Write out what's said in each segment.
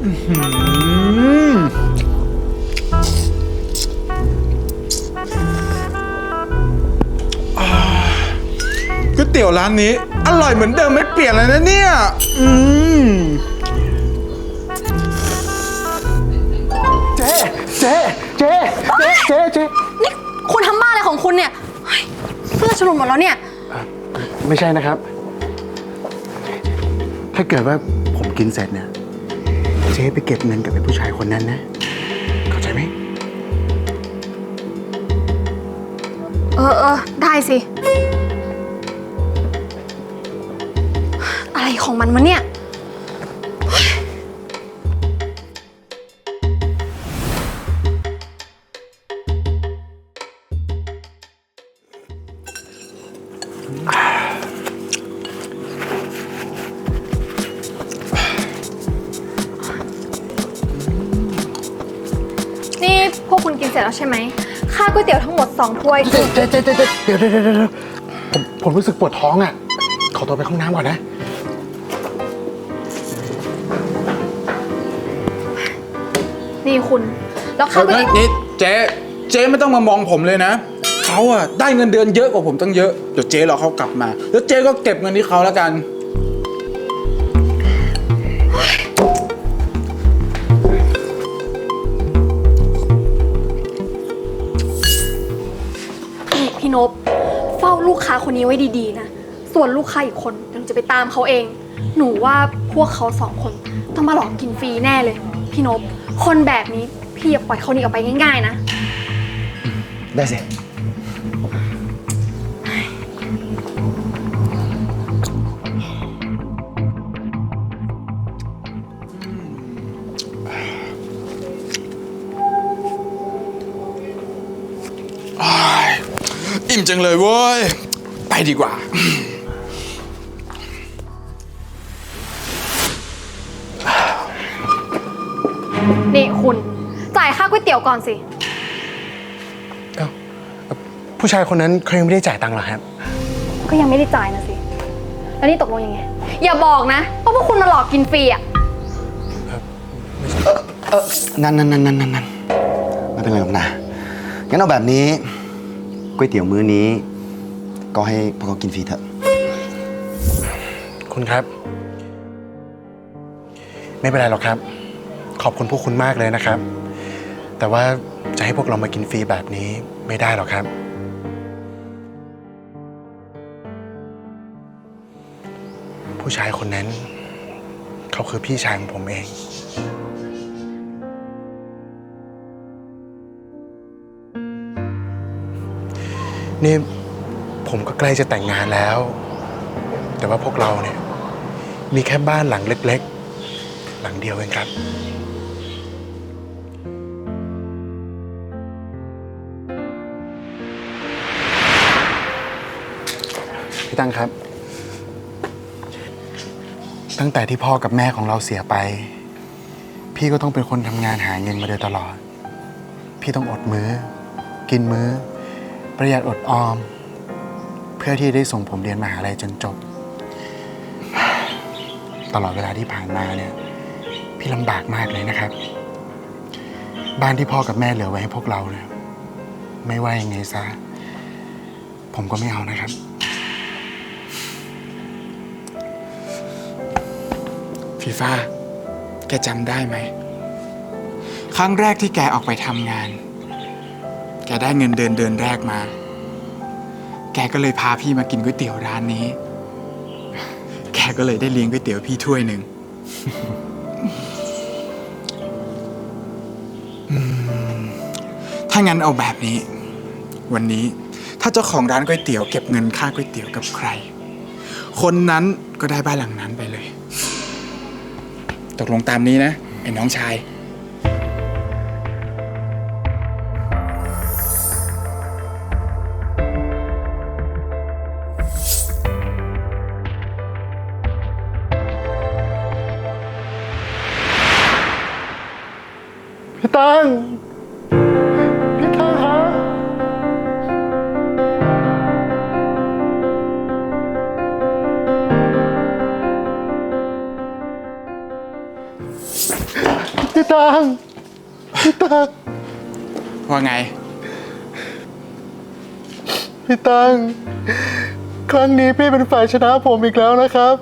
ก๋วยเตี๋ยวร้านนี้ อร่อยเหมือนเดิมไม่เปลี่ยนเลยนะเนี่ย อืมเจ๊เจ๊เจ๊เจ๊เจ๊เจ๊นี่คุณทำบ้าอะไรของคุณเนี่ยเฮ้ยเสื้อฉลุดหมดแล้วเนี่ย ไม่ใช่นะครับ ถ้าเกิดว่าผมกินเสร็จเนี่ยเจ๊ไปเก็บเงินกับไอ้ผู้ชายคนนั้นนะ เข้าใจไหม เออเออได้สิ อะไรของมันวะเนี่ย ร็จแล้วใช่ไหมค่าก๋วยเตี๋ยวทั้งหมด2ถ้วยเจ๊เจ๊เจเจเจ๊เดี๋ยวเดี๋ยวเดี๋ยวเดี๋ยวผมผมรู้สึกปวดท้องอะ ขอตัวไปห้องน้ำก่อนนะ นี่คุณแล้วค่าก๋วยเตี๋ยวนี่เจ๊เจ๊ไม่ต้องมามองผมเลยนะเขาอะได้เงินเดือนเยอะกว่าผมตั้งเยอะเดี๋ยวเจ๊รอเขากลับมา แล้วเจ๊ก็เก็บเงินที่เขาแล้วกัน นี่พี่นบ เฝ้าลูกค้าคนนี้ไว้ดีๆนะ ส่วนลูกค้าอีกคนยวหนูจะไปตามเขาเอง หนูว่าพวกเขาสองคนต้องมาหลอกกินฟรีแน่เลย พี่นบ คนแบบนี้พี่อย่าปล่อยเขาหนีออกไปง่ายๆนะ ได้สิ อิ่มจังเลยเว้ย ไปดีกว่า นี่คุณ จ่ายค่าก๋วยเตี๋ยวก่อนสิ เอ้าผู้ชายคนนั้นเขายังไม่ได้จ่ายตังค์เหรอครับ ก็ยังไม่ได้จ่ายนะสิ แล้วนี่ตกลงยังไง อย่าบอกนะว่าพวกคุณมาหลอกกินฟรีอะ นั่นนั่นนั่นนั่นนั่นนั่นไม่เป็นไรหรอกนะงั้นเอาแบบนี้ ก๋วยเตี๋ยวมื้อนี้ ก็ให้พวกเขากินฟรีเถอะ คุณครับ ไม่เป็นไรหรอกครับ ขอบคุณพวกคุณมากเลยนะครับ แต่ว่าจะให้พวกเรามากินฟรีแบบนี้ไม่ได้หรอกครับ ผู้ชายคนนั้น เขาคือพี่ชายของผมเอง นี่ผมก็ใกล้จะแต่งงานแล้ว แต่ว่าพวกเราเนี่ย มีแค่บ้านหลังเล็กๆ หลังเดียวเองครับ พี่ตั้งครับ ตั้งแต่ที่พ่อกับแม่ของเราเสียไป พี่ก็ต้องเป็นคนทำงานหาเงินมาโดยตลอด พี่ต้องอดมือ้อ กินมื้อ ประหยัดอดออม เพื่อที่ได้ส่งผมเรียนมหาลัยจนจบ ตลอดเวลาที่ผ่านมาเนี่ย พี่ลำบากมากเลยนะครับ บ้านที่พ่อกับแม่เหลือไว้ให้พวกเราเนี่ยไม่ว่ายังไงซะผมก็ไม่เอานะครับ ฟีฟ้าแกจำได้ไหม ครั้งแรกที่แกออกไปทำงาน กได้เงินเดือนเดือนแรกมา แกก็เลยพาพี่มากินก๋วยเตี๋ยวร้านนี้ แกก็เลยได้เลี้ยงก๋วยเตี๋ยวพี่ถ้วยหนึ่ง ถ้างั้นเอาแบบนี้ วันนี้ถ้าเจ้าของร้านก๋วยเตี๋ยวเก็บเงินค่าก๋วยเตี๋ยวกับใคร คนนั้นก็ได้บ้านหลังนั้นไปเลย ตกลงตามนี้นะไอ้น้องชาย พี่ตั้ง พี่ตั้งครับพี่ตังพี่ตังว่าไง พี่ตังครั้งนี้พี่เป็นฝ่ายชนะผมอีกแล้วนะครับ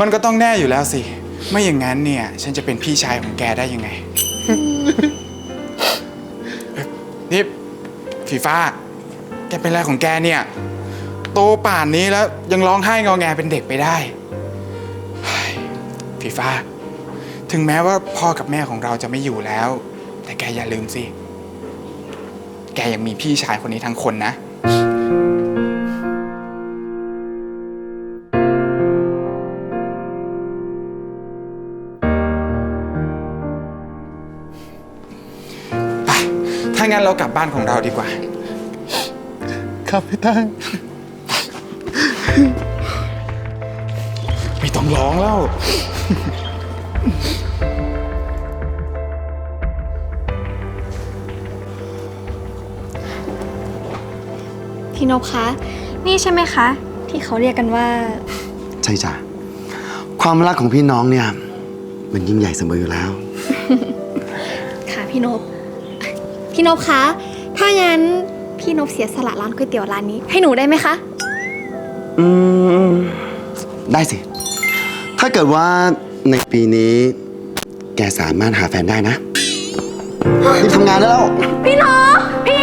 มันก็ต้องแน่อยู่แล้วสิ ไม่อย่างนั้นเนี่ย ฉันจะเป็นพี่ชายของแกได้ยังไง นี่ฟีฟ้า แกเป็นอะไรของแกเนี่ย โตป่านนี้แล้วยังร้องไห้งอแงเป็นเด็กไปได้เฮ้ยฟีฟ้า ถึงแม้ว่าพ่อกับแม่ของเราจะไม่อยู่แล้ว แต่แกอย่าลืมสิ แกยังมีพี่ชายคนนี้ทั้งคนนะ ถ้างั้นเรากลับบ้านของเราดีกว่า ครับพี่ตังไม่ต้องร้องแล้ว พี่นพคะ นี่ใช่ไหมคะ ที่เขาเรียกกันว่า ใช่จ้ะความรักของพี่น้องเนี่ย มันยิ่งใหญ่เสมออยู่แล้ว ค่ะพี่นพ พี่นพคะ ถ้างั้นพี่นพเสียสละร้านก๋วยเตี๋ยวร้านนี้ ให้หนูได้ไหมคะ อืม ได้สิ ถ้าเกิดว่าในปีนี้ แกสามารถหาแฟนได้นะรีบทำงานได้แล้ว พี่นพพี่